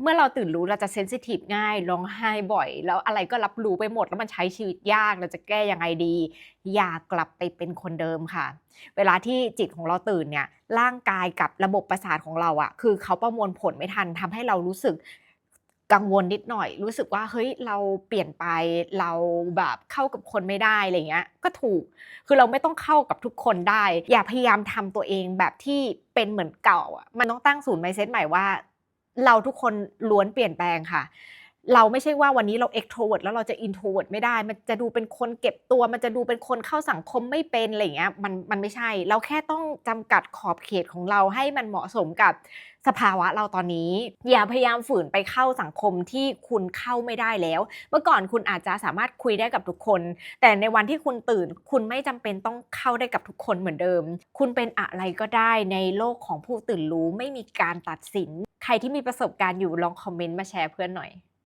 เมื่อเราตื่นรู้เราจะเซนซิทีฟง่ายร้องไห้บ่อย แล้วอะไรก็รับรู้ไปหมด แล้วมันใช้ชีวิตยากเราจะแก้ยังไงดี อย่ากลับไปเป็นคนเดิมค่ะ เวลาที่จิตของเราตื่นเนี่ยร่างกายกับระบบประสาทของเราอะคือเขาประมวลผลไม่ทันทำให้เรารู้สึกกังวลนิดหน่อย รู้สึกว่าเฮ้ยเราเปลี่ยนไปเราแบบเข้ากับคนไม่ได้อะไรเงี้ยก็ถูก คือเราไม่ต้องเข้ากับทุกคนได้ อย่าพยายามทำตัวเองแบบที่เป็นเหมือนเก่าอะมันต้องตั้งศูนย์ไมเซ็ตใหม่ว่า เราทุกคนล้วนเปลี่ยนแปลงค่ะ เราไม่ใช่ว่าวันนี้เรา extrovert แล้วเราจะ introvert ไม่ได้ มันจะดูเป็นคนเก็บตัว มันจะดูเป็นคนเข้าสังคมไม่เป็นอะไรเงี้ย มันมันไม่ใช่ เราแค่ต้องจำกัดขอบเขตของเราให้มันเหมาะสมกับสภาวะเราตอนนี้ อย่าพยายามฝืนไปเข้าสังคมที่คุณเข้าไม่ได้แล้ว เมื่อก่อนคุณอาจจะสามารถคุยได้กับทุกคน แต่ในวันที่คุณตื่น คุณไม่จำเป็นต้องเข้าได้กับทุกคนเหมือนเดิม คุณเป็นอะไรก็ได้ในโลกของผู้ตื่นรู้ไม่มีการตัดสิน ใครที่มีประสบการณ์อยู่ลองคอมเมนต์มาแชร์เพื่อนหน่อย